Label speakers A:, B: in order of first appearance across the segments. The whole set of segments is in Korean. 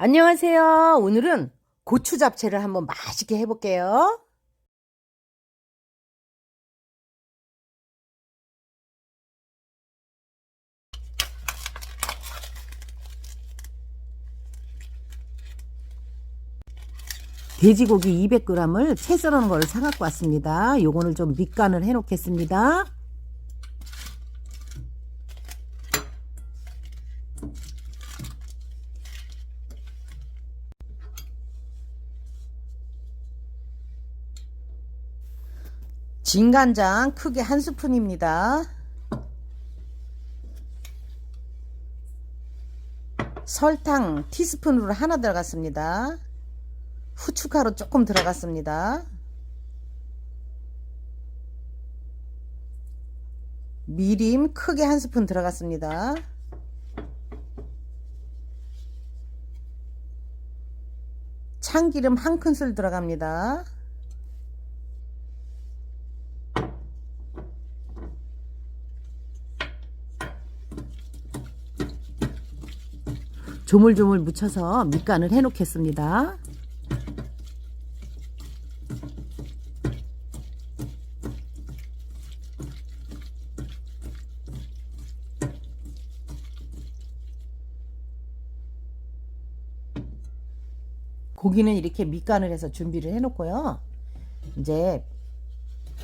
A: 안녕하세요. 오늘은 고추 잡채를 한번 맛있게 해볼게요. 돼지고기 200g을 채 썰어놓은 걸 사갖고 왔습니다. 요거를 좀 밑간을 해 놓겠습니다. 진간장 크게 한 스푼입니다. 설탕 티스푼으로 하나 들어갔습니다. 후춧가루 조금 들어갔습니다. 미림 크게 한 스푼 들어갔습니다. 참기름 한 큰술 들어갑니다. 조물조물 묻혀서 밑간을 해 놓겠습니다. 고기는 이렇게 밑간을 해서 준비를 해 놓고요. 이제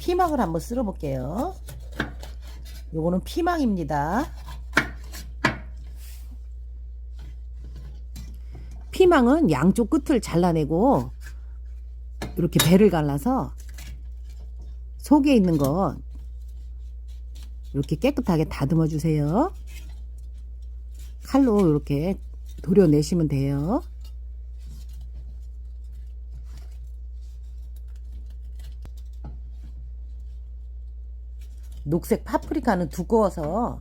A: 피망을 한번 쓸어 볼게요. 요거는 피망입니다. 피망은 양쪽 끝을 잘라내고 이렇게 배를 갈라서 속에 있는 거 이렇게 깨끗하게 다듬어 주세요. 칼로 이렇게 도려내시면 돼요. 녹색 파프리카는 두꺼워서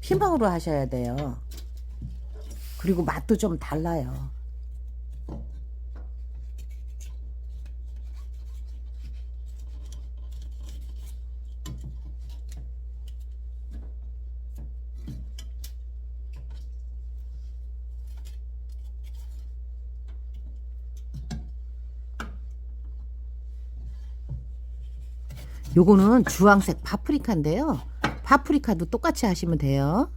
A: 피망으로 하셔야 돼요. 그리고 맛도 좀 달라요. 요거는 주황색 파프리카인데요. 파프리카도 똑같이 하시면 돼요.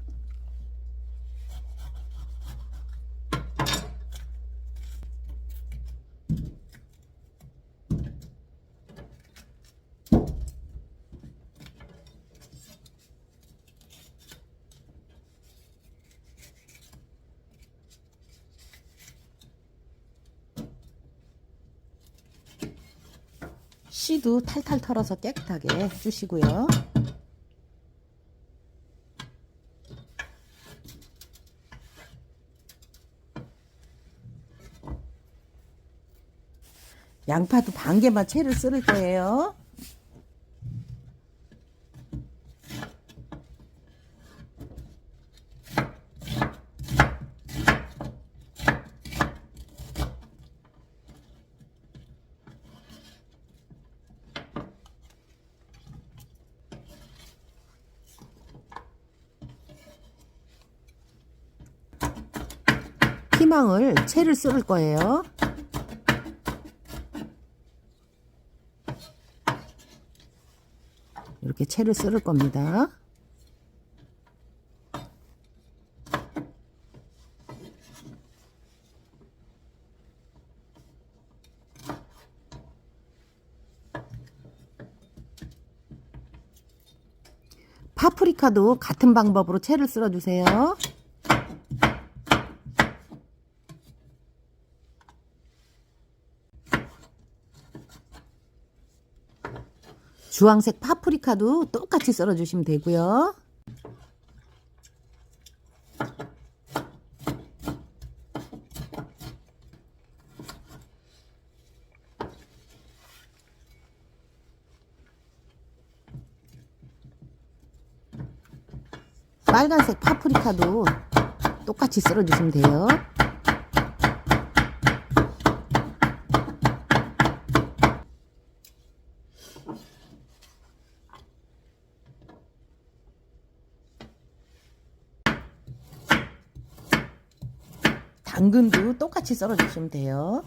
A: 씨도 탈탈 털어서 깨끗하게 주시고요. 양파도 반 개만 채를 썰을 거예요. 피망을 채를 썰을 거예요. 이렇게 채를 썰을 겁니다. 파프리카도 같은 방법으로 채를 썰어 주세요. 주황색 파프리카도 똑같이 썰어 주시면 되고요. 빨간색 파프리카도 똑같이 썰어 주시면 돼요. 당근도 똑같이 썰어 주시면 돼요.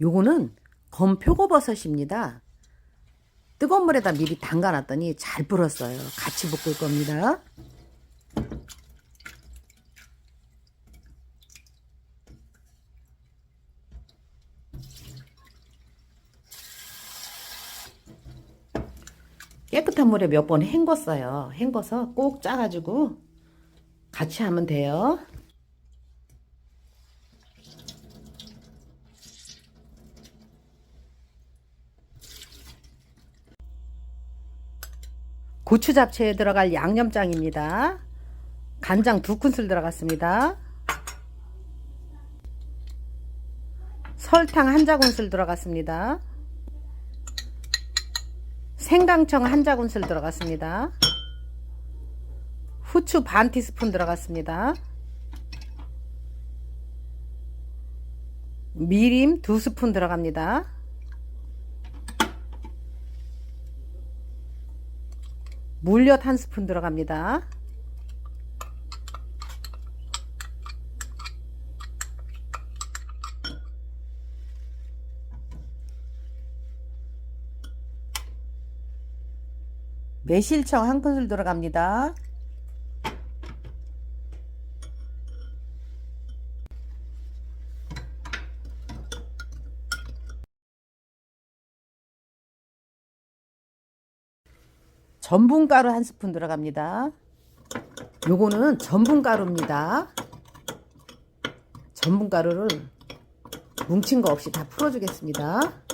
A: 요거는 검표고버섯입니다. 뜨거운 물에다 미리 담가 놨더니 잘 불었어요. 같이 볶을 겁니다. 깨끗한 물에 몇 번 헹궜어요. 헹궈서 꼭 짜가지고 같이 하면 돼요. 고추 잡채에 들어갈 양념장입니다. 간장 두 큰술 들어갔습니다. 설탕 한 자군술 들어갔습니다. 생강청 한 자군술 들어갔습니다. 후추 반 티스푼 들어갔습니다. 미림 두 스푼 들어갑니다. 물엿 한 스푼 들어갑니다. 매실청 한 큰술 들어갑니다. 전분가루 한 스푼 들어갑니다. 요거는 전분가루입니다. 전분가루를 뭉친 거 없이 다 풀어주겠습니다.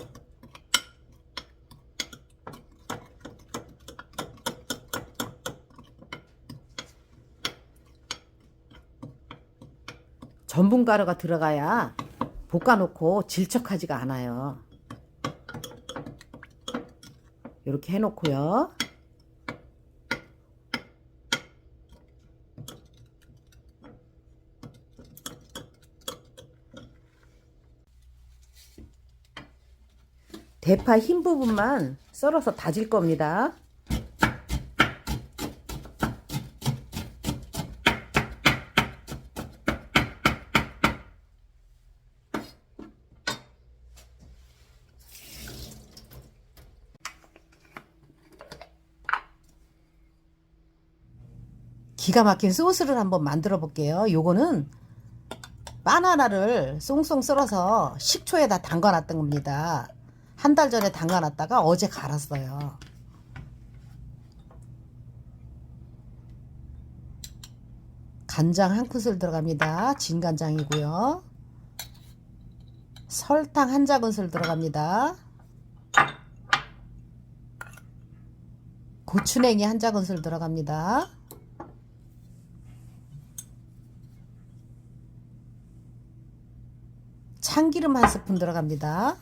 A: 전분가루가 들어가야 볶아놓고 질척하지가 않아요. 이렇게 해놓고요. 대파 흰 부분만 썰어서 다질 겁니다. 기가 막힌 소스를 한번 만들어 볼게요. 요거는 바나나를 쏭쏭 썰어서 식초에다 담가 놨던 겁니다. 한 달 전에 담가 놨다가 어제 갈았어요. 간장 한 큰술 들어갑니다. 진간장이고요. 설탕 한 작은술 들어갑니다. 고추냉이 한 작은술 들어갑니다. 참기름 한 스푼 들어갑니다.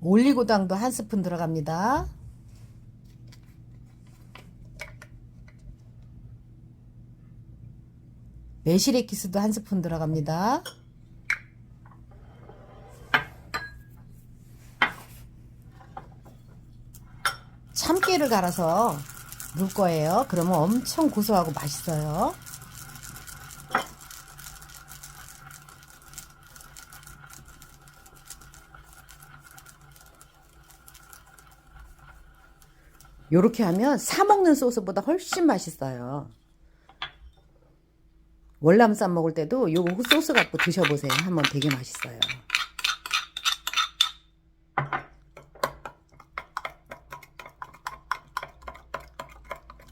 A: 올리고당도 한 스푼 들어갑니다. 매실액기스도 한 스푼 들어갑니다. 참깨를 갈아서 넣을 거예요. 그러면 엄청 고소하고 맛있어요. 요렇게 하면 사 먹는 소스보다 훨씬 맛있어요. 월남 쌈 먹을 때도 요 소스 갖고 드셔보세요. 한번 되게 맛있어요.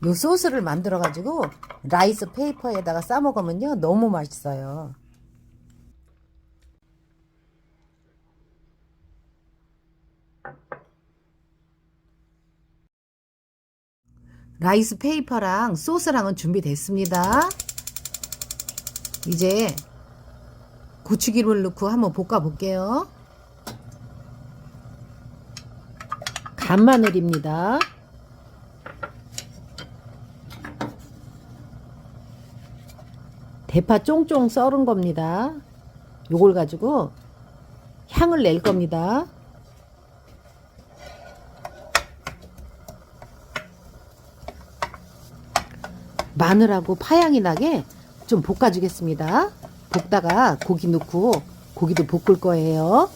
A: 요 소스를 만들어 가지고 라이스 페이퍼에다가 싸 먹으면요 너무 맛있어요. 라이스 페이퍼랑 소스랑은 준비됐습니다. 이제 고추기름을 넣고 한번 볶아 볼게요. 간마늘입니다. 대파 쫑쫑 썰은 겁니다. 요걸 가지고 향을 낼 겁니다. 마늘하고 파향이 나게 좀 볶아주겠습니다. 볶다가 고기 넣고 고기도 볶을 거예요.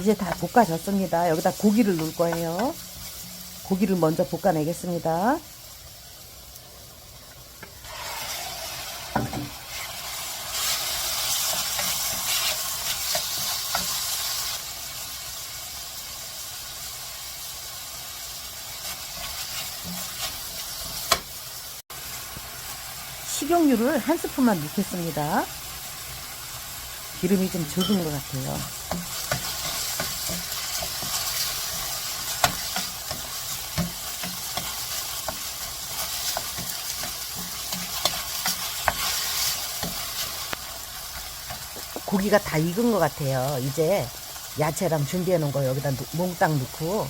A: 이제 다 볶아졌습니다. 여기다 고기를 넣을 거예요. 고기를 먼저 볶아내겠습니다. 식용유를 한 스푼만 넣겠습니다. 기름이 좀 적은 것 같아요. 고기가 다 익은 것 같아요. 이제 야채랑 준비해 놓은 거 여기다 넣- 몽땅 넣고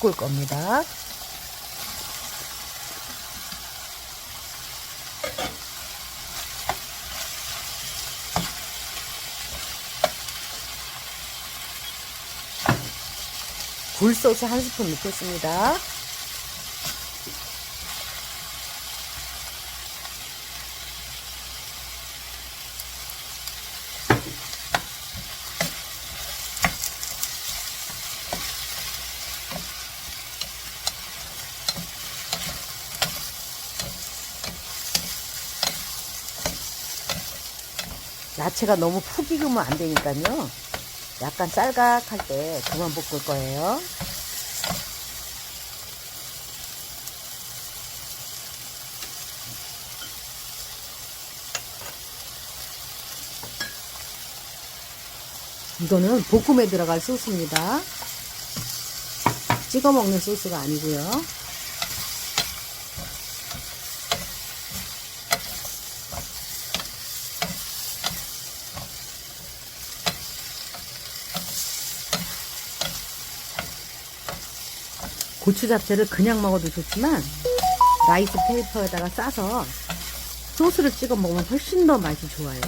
A: 볶을 겁니다. 굴소스 한 스푼 넣겠습니다. 야채가 너무 푹 익으면 안 되니까요. 약간 쌀각할 때 그만 볶을 거예요. 이거는 볶음에 들어갈 소스입니다. 찍어 먹는 소스가 아니고요. 고추 잡채를 그냥 먹어도 좋지만 라이스 페이퍼에다가 싸서 소스를 찍어 먹으면 훨씬 더 맛이 좋아요.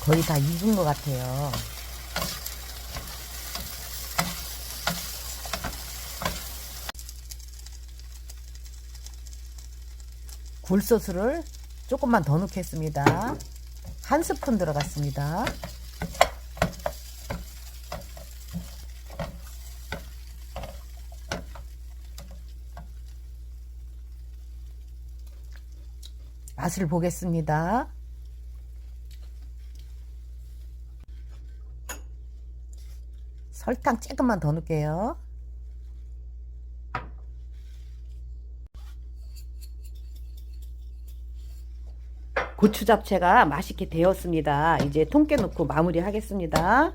A: 거의 다 익은 것 같아요. 굴소스를 조금만 더 넣겠습니다. 한 스푼 들어갔습니다. 맛을 보겠습니다. 설탕 조금만 더 넣을게요. 고추 잡채가 맛있게 되었습니다. 이제 통깨 넣고 마무리 하겠습니다.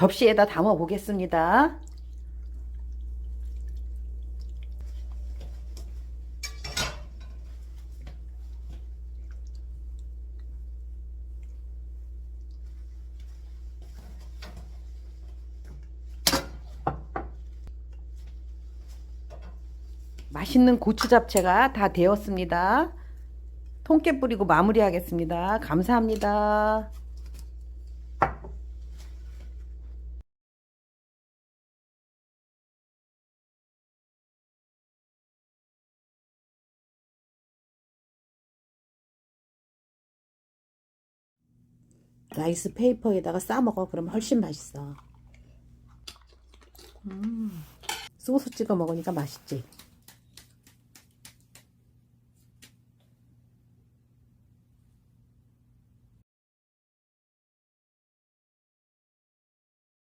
A: 접시에다 담아 보겠습니다. 맛있는 고추 잡채가 다 되었습니다. 통깨 뿌리고 마무리하겠습니다. 감사합니다. 라이스 페이퍼에다가 싸 먹어. 그러면 훨씬 맛있어. 음, 소스 찍어 먹으니까 맛있지.